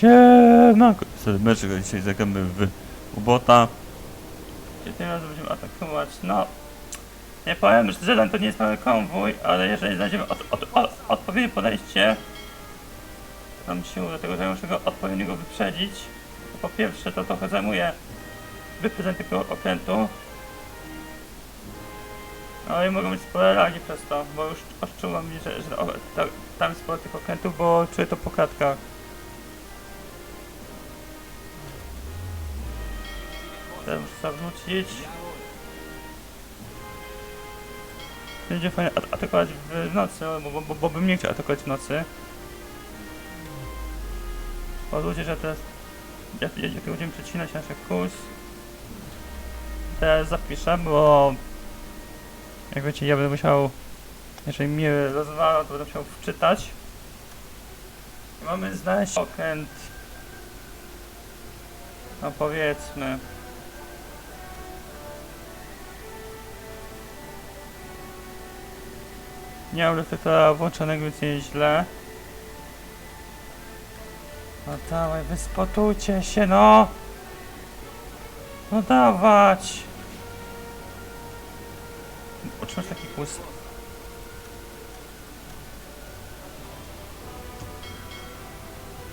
Siemanko! Serdecznie dzisiaj zagramy w ubota. I tym razem będziemy atakować, no... Nie powiem, że Zedan to nie jest mały konwój, ale jeżeli znajdziemy od, od, od, odpowiednie podejście, nam się do tego, że muszę go odpowiedniego wyprzedzić. Po pierwsze to trochę zajmuje wyprzedzenie tego okrętu. No i mogą być spore lagi przez to, bo już odczuwam, że, że ta, tam jest sporo tych okrętów, bo czuję to po kratkach. Muszę zawrócić. Będzie fajnie at- atakować w nocy, bo, bo, bo, bym nie chciał atakować w nocy. Pozwólcie, że teraz jak, jak, będziemy przecinać nasz kurs. Teraz zapiszę, bo jak wiecie, ja będę musiał, jeżeli mnie rozwala, to będę musiał wczytać. Mamy znaleźć okręt. No powiedzmy. Nie mam reflektora włączonego, więc nie jest źle. No dawaj, wyspotujcie się, no! No dawać! Otrzymać taki puls.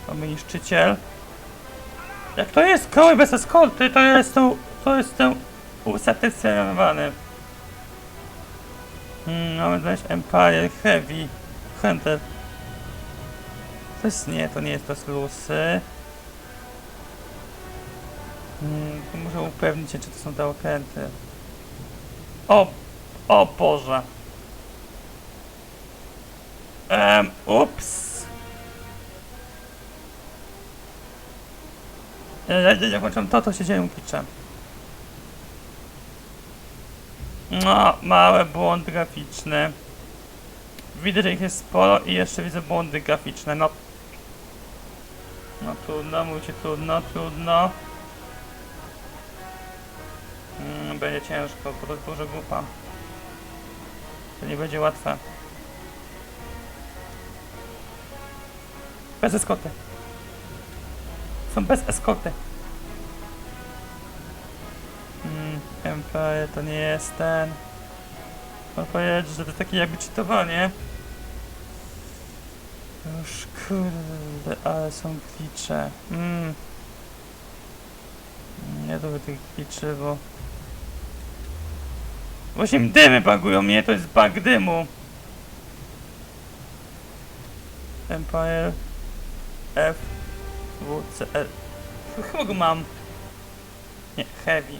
Mamy niszczyciel. Jak to jest koły bez eskorty, to jest tu, to jestem usatysfakcjonowany. Hmm, mamy znaleźć Empire Heavy Hunter. To jest nie, to nie jest bez lusy. Hmm, to muszę upewnić się, czy to są te okręty. O, o Boże. Um, ups. Jak, włączam to, to się dzieją kicze. No, mały błąd graficzny. Widzę, że ich jest sporo i jeszcze widzę błędy graficzne, no. No trudno, mówicie trudno, trudno. Mm, będzie ciężko, bo to jest dużo grupa. To nie będzie łatwe. Bez eskorty. Są bez eskorty. Empire to nie jest ten. Mam powiedzieć, że to takie jakby cheatowanie. Już kurde, ale są glitche. Mm. Nie lubię tych glitchy, bo... Właśnie dymy bagują mnie, to jest bug dymu. Empire F W C L Chyba go mam. Nie, heavy.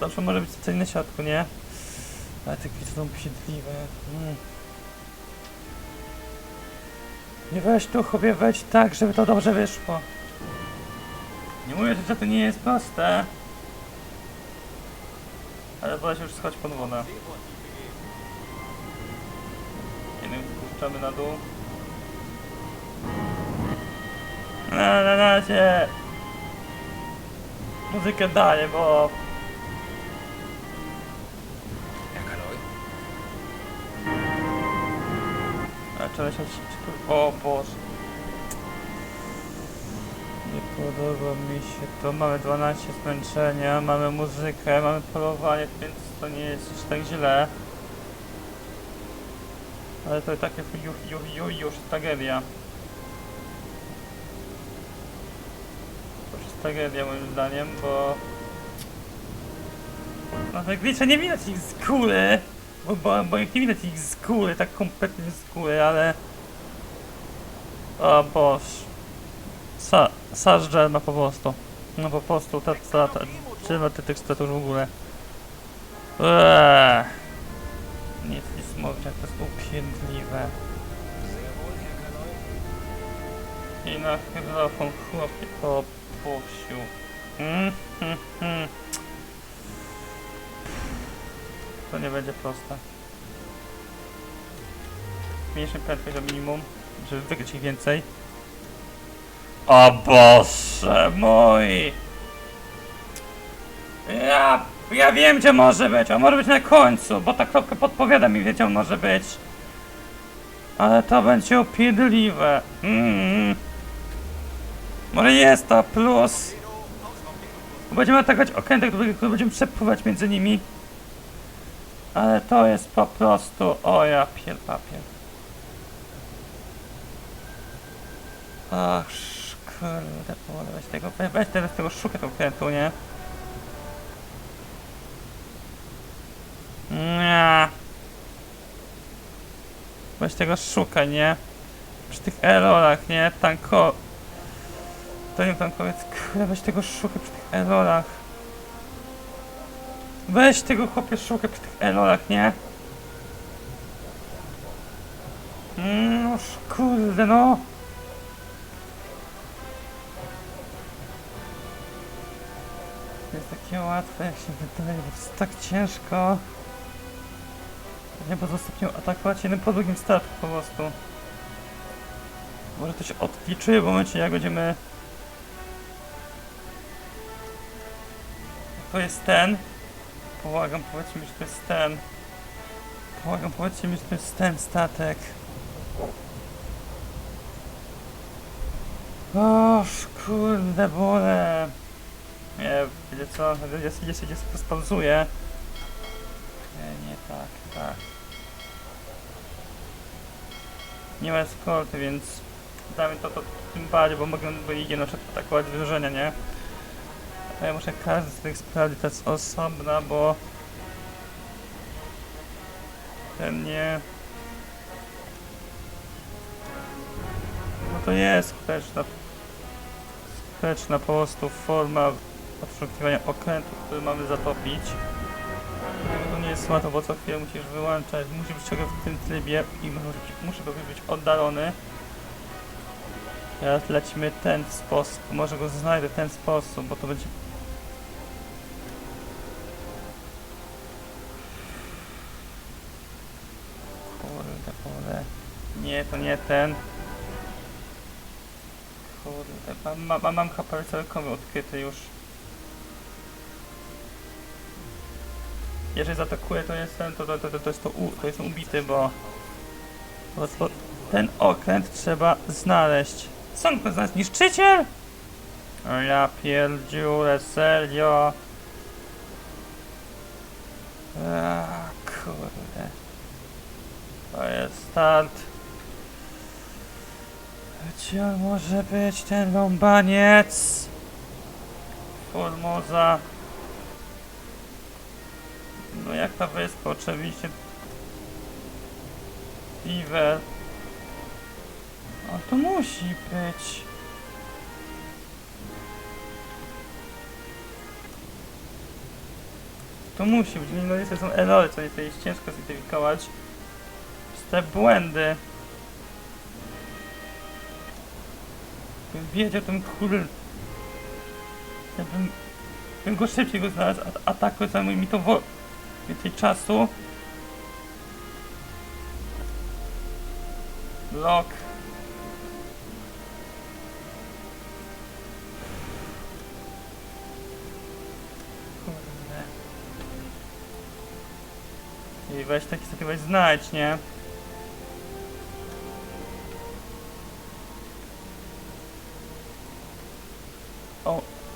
Zawsze może być coś na środku, nie? Ale te kwity są posiedliwe. Mm. Nie weź tu, chłopie, weź tak, żeby to dobrze wyszło. Nie mówię, że to nie jest proste. Ale wolę się już schodź pod wodę. Jednym spuszczamy na dół. Na, na razie. Muzykę daję, bo Odś- O Boże. Nie podoba mi się to. Mamy 12 zmęczenia, mamy muzykę, mamy polowanie, więc to nie jest już tak źle. Ale to i tak jest już, już, już, już tragedia. To jest tragedia moim zdaniem, bo... No tak wiecie, nie widać ich z góry. Bo, bo, bo nie widać ich z góry, tak kompletnie z góry, ale... O boż. Sa, ma po prostu. No po prostu ta, ta, ta, trzeba te teksty już w ogóle. Eee. Nie jest to jest. Sehr wohl, Herr Kaloj. I na hydrafon chłopie popuścił. Mm, mm, mm. To nie będzie proste. Mniejszym prędkość do minimum, żeby wygrać ich więcej. O Boże mój! Ja, ja wiem gdzie może być, on może być na końcu, bo ta kropka podpowiada mi on może być. Ale to będzie upierdliwe. Mm. Może jest to plus. Będziemy atakować okrętek, który będziemy przepływać między nimi. Ale to jest po prostu... O ja pier papier. Ach, kurde, pole, weź tego, we- weź teraz tego szukać tego okrętu, nie? Nie. Weź tego szukaj, nie? Przy tych errorach, nie? Tanko... To nie tankowiec, kurde, weź tego szukaj przy tych errorach. Weź tego chłopie szukaj przy tych errorach, nie? Mm, No kurde, no. To jest takie łatwe, jak się wydaje, bo jest tak ciężko. Nie, bo zostawię atakować jeden po drugim statku po prostu. Może to się odliczuje w momencie jak będziemy... To jest ten. Pomagam, powiedzcie mi, że to jest ten. Pomagam, powiedzcie mi, że to jest ten statek. Oż kurde bole. Nie, wiecie co, jest, jest, jest, jest spauzuję. Nie, nie tak, tak. Nie ma eskorty, więc damy to, to tym bardziej, bo mogę bo idzie na przykład atakować wydarzenia, nie? A ja muszę każdy z tych sprawdzić, to jest osobna, bo ten nie... No to jest skuteczna, skuteczna po prostu forma odszukiwania okrętu, który mamy zatopić. No to nie jest łatwo, bo co chwilę musisz wyłączać, musi być czego w tym trybie i musi, być oddalony. Teraz lecimy ten sposób, może go znajdę ten sposób, bo to będzie... Nie, ten. Kurde, mam, mam, mam komy odkryty już. Jeżeli zaatakuje to jest ten, to, to, to, to, to jest to, u, to jest ubity, bo, bo, bo ten okręt trzeba znaleźć. Co on znaleźć? Niszczyciel? Ja pierdziule, serio? A, kurde. To jest start. Gdzie on może być, ten rąbaniec? Formoza. No jak ta wyspa, oczywiście. River. A to musi być. To musi być, no niestety są erory, co jest jest ciężko zidentyfikować. Te błędy. Wiedział ten kurde. Ja bym, bym go szybciej go znalazł, a ataku zajmuje mi to wo- więcej czasu. Lock. Kurde. I weź taki sobie weź znajdź, nie?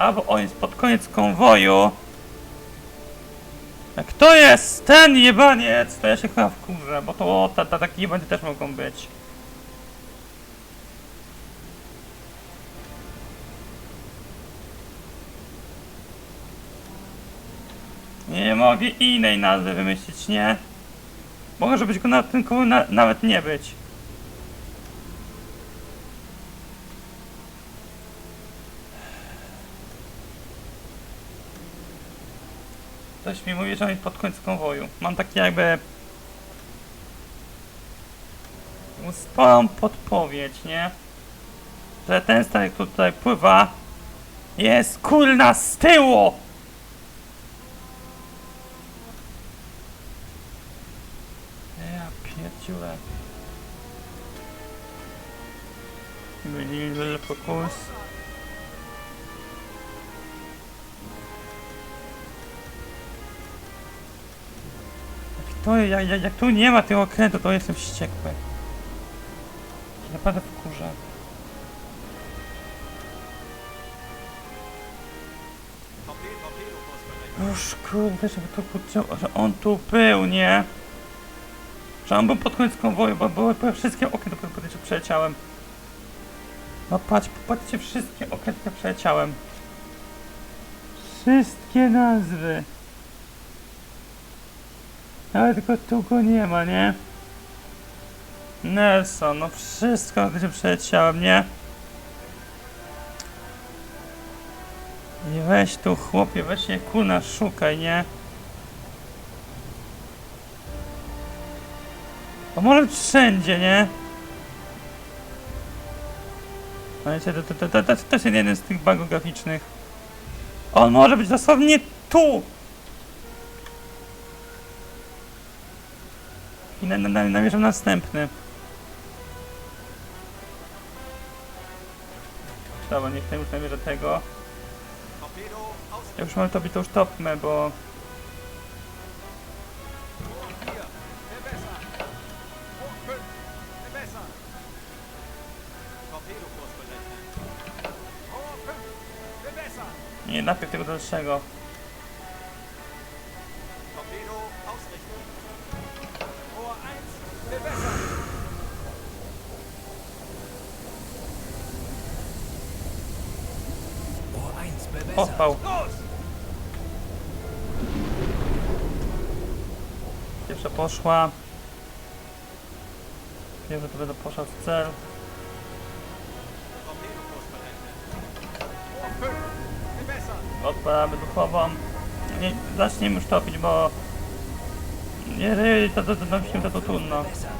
O, albo on jest pod koniec konwoju. A kto jest ten jebaniec? To ja się chyba wkurzę, bo to ta, ta, takie jebany też mogą być. Nie mogę innej nazwy wymyślić, nie? Może być go na tym koło na, nawet nie być. Ktoś mi mówi, że jest pod końcem konwoju. Mam taki jakby... Sporą podpowiedź, nie? że ten statek, który tutaj pływa, jest kurna z tyłu! Ja pierdziule. Byli fokus. Jak, to, jak, jak, jak tu nie ma tego okrętu, to jestem wściekły. Naprawdę wkurza. Już kurde, żeby to kurczę, że on tu był, nie? Że on był pod koniec konwoju, bo były wszystkie okna, potem, że przeleciałem. No patrz, patrzcie, wszystkie okna, które przeleciałem. Wszystkie nazwy. Ale tylko tu go nie ma, nie? Nelson, no wszystko, gdzie przeleciałem, nie? I weź tu chłopie, weź się kuna szukaj, nie? To może wszędzie, nie? No wiecie, to, to, to, to, to, to jest jeden z tych bugów graficznych. On może być dosłownie tu! Na, na, na, namierzam następny. Dobra, niech ten już namierza tego. Jak już mamy to, to już topmy, bo... Nie, najpierw tego dalszego. Poszła. Wiem, że to będę poszła w cel. Odpalamy duchową. Nie, zacznijmy już topić, bo... Jeżeli to, to, to nam się to, to trudno. Bewässert. 40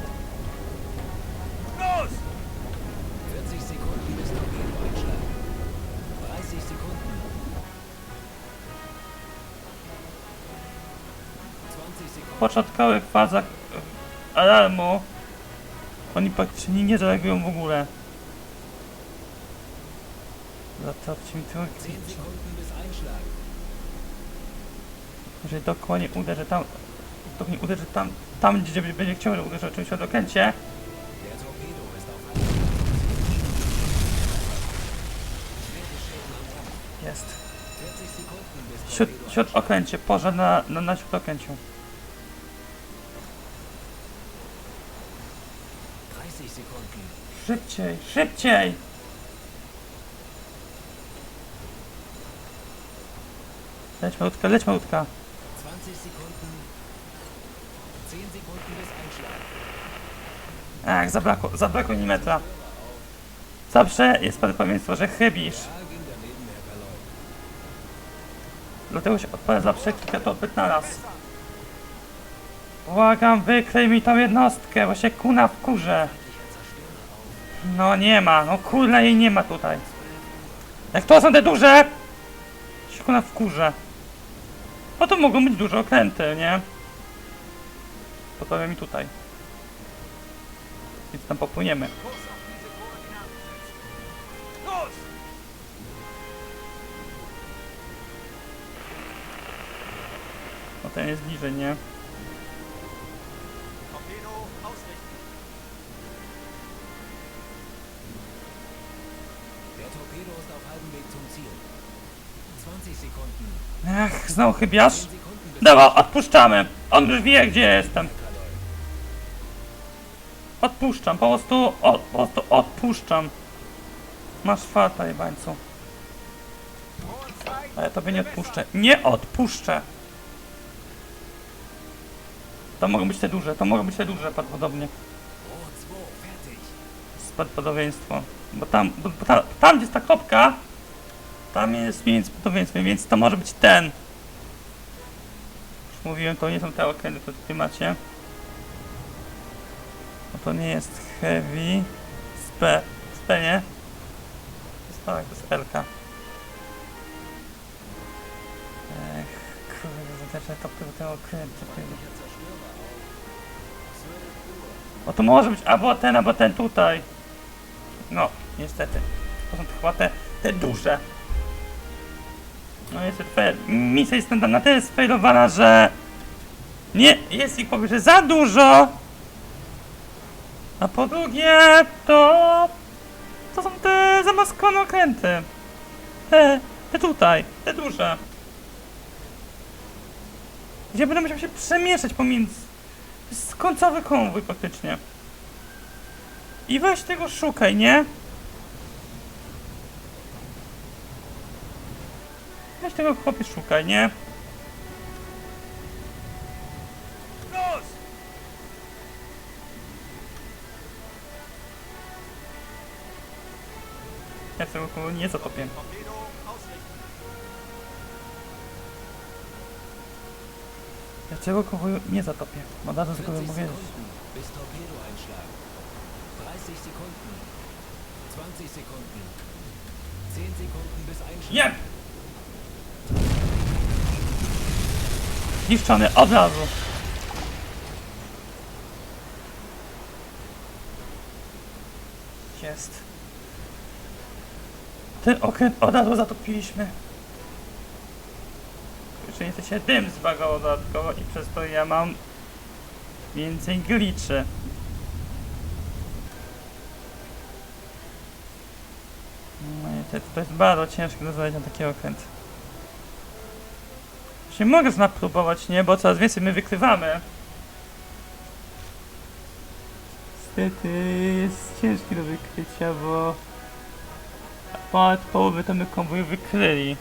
początkowych fazach alarmu oni praktycznie nie zareagują w ogóle. Zatopcie mi tyłek. 10 Sekunden bis Einschlag. Jeżeli dokładnie uderzy tam, dokładnie uderzy tam, tam gdzie będzie chciał, że uderzy oczywiście od okręcie, Der Torpedo ist auf Schwere Schäden am Rumpf. jest. 40 Sekunden bis Śród, Torpedo. śród okręcie, pożar na, na, na śród Szybciej, szybciej! Leć malutka, leć malutka. 20 Sekunden. 10 Sekunden bis Einschlag. Ach, zabrakło, zabrakło mi metra. Zawsze jest prawdopodobieństwo, że chybisz. Daneben, Herr. Dlatego się odpala zawsze kilka torped na raz. Błagam, wyklej mi tą jednostkę, bo się kuna w kurze. No nie ma, no kurna jej nie ma tutaj. Jak to są te duże? Się kuna w kurze. No to mogą być duże okręty, nie? Podpowiem mi tutaj. Więc tam popłyniemy. No ten jest bliżej, nie? Ach, znowu chybiasz? 10 Sekunden bis Dobra, odpuszczamy. On już wie, gdzie jestem. Odpuszczam, po prostu, o, po prostu odpuszczam. Masz farta, jebańcu. Ale tobie nie odpuszczę. Nie odpuszczę! To mogą być te duże, to mogą być te duże prawdopodobnie. Rohr 2, fertig. Spadpodobieństwo. Bo tam, bo, bo tam, gdzie jest ta kropka, tam jest mniej więcej podobieństwo, więc to może być ten. Już mówiłem, to nie są te okręty, które tutaj macie. No to nie jest heavy. Spe. Spe, nie? Tak, to jest Elka. Ech, kurde, też to ten okręty. O to może być albo ten, albo ten tutaj. No, niestety. To są chyba te, te duże. No niestety, fe- misja jest na, tyle sfailowana, że nie, jest ich powiedzmy za dużo. A po drugie, to to są te zamaskowane okręty. Te, te tutaj, te duże. Gdzie będę musiał się przemieszać pomiędzy... To jest końcowy praktycznie. I weź tego szukaj, nie? Weź tego chłopie szukaj, nie? Ja tego nie zatopię. Ja tego konwoju nie zatopię. To tylko 40 mówię. Sekunden bis Torpedo einschlagen. 30 Sekunden. 20 Sekunden. 10 Sekunden bis einschlagen. Nie! Zniszczony od razu. Jest. Ten okręt od razu zatopiliśmy. Jeszcze niestety się dym zbagał dodatkowo i przez to ja mam więcej gliczy. No to jest bardzo ciężkie do zadania taki okręt. Właśnie mogę znak próbować, nie? Bo coraz więcej my wykrywamy. Niestety jest ciężki do wykrycia, bo ponad połowy to my konwój wykryli.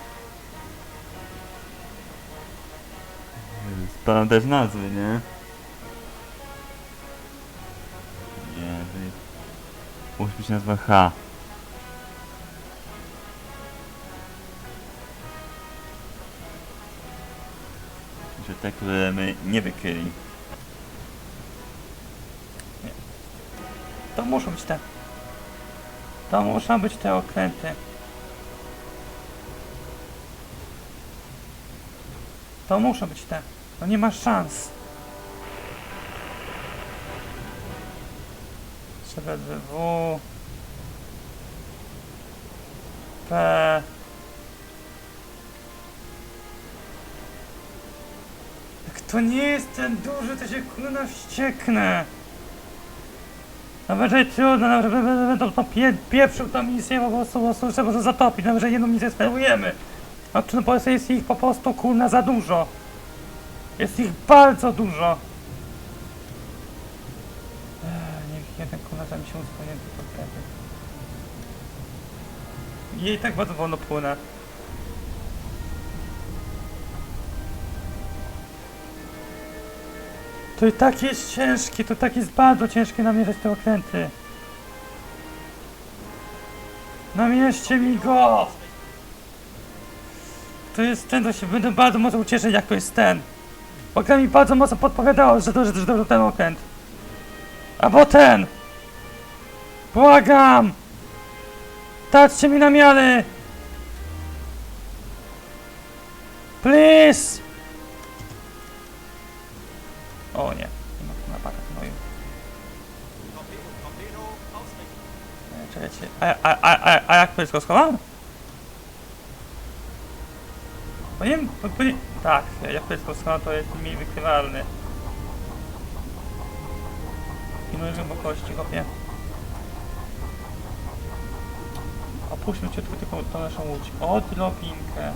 Spadam też nazwy, nie? Nie, to musi być nazwa H. te, które my nie wykryli. Nie. To muszą być te. To muszą być te okręty. To muszą być te. No nie ma szans. CBDW P to nie jest ten duży, to się kurna wścieknę. Nawet jeżeli trudno, nawet że będą to pie, pieprzył tą misję, po prostu, trzeba może zatopić, nawet że jedną misję sferujemy. A czy no po prostu jest ich po prostu kurna za dużo. Jest ich bardzo dużo. Ech, Niech jeden kurna tam się to wtedy. Jej tak bardzo wolno płynę. To i tak jest ciężkie, to tak jest bardzo ciężkie namierzać te okręty. Namierzcie mi go! To jest ten, to się będę bardzo mocno ucieszyć, jak to jest ten. Bo gra mi bardzo mocno podpowiadało, że to, że to ten okręt. Albo ten! Błagam! Dajcie mi namiary! Please! O nie, nie ma. Torpedo, Torpedo ausrichten. E, Czekajcie, a, a, a, a, a jak go schowałem? Bo nie bo, bo nie, tak, jak to go schowałem, to jest mniej wykrywalny. Pilnuję głębokości, kopie. Opuśćmy ciutko tylko tą naszą łódź. Odrobinkę.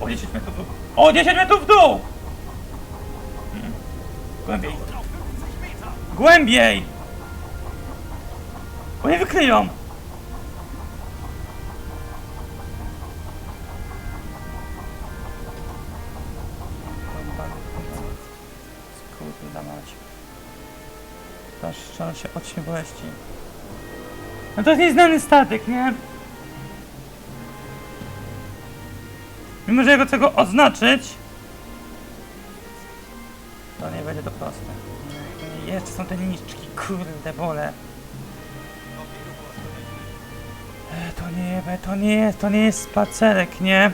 O 10 metrów w dół. O 10 metrów w dół! Głębiej. Und auf 50 Meter. Głębiej! Bo nie wykryją! Kurde mać. Zaszczą się od boleści. No to jest nieznany statek, nie? Mimo, że jego tego oznaczyć, to proste. Jeszcze są te niczki, kurde bole. E, To nie, to nie jest, to nie jest spacerek, nie?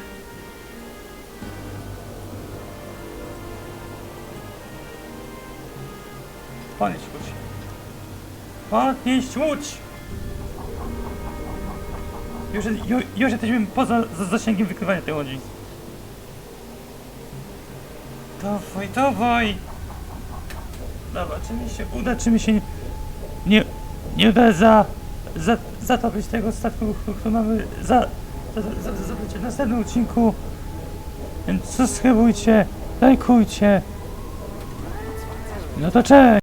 Podnieść łódź. Podnieść łódź! Już, już, już jesteśmy poza za- zasięgiem wykrywania tej łodzi. Dawaj, dawaj! Dobra, czy mi się uda, czy mi się nie... Nie, uda za... za zatopić tego statku, który mamy za... za, za, za, za w następnym odcinku. Więc subskrybujcie, lajkujcie. No to cześć!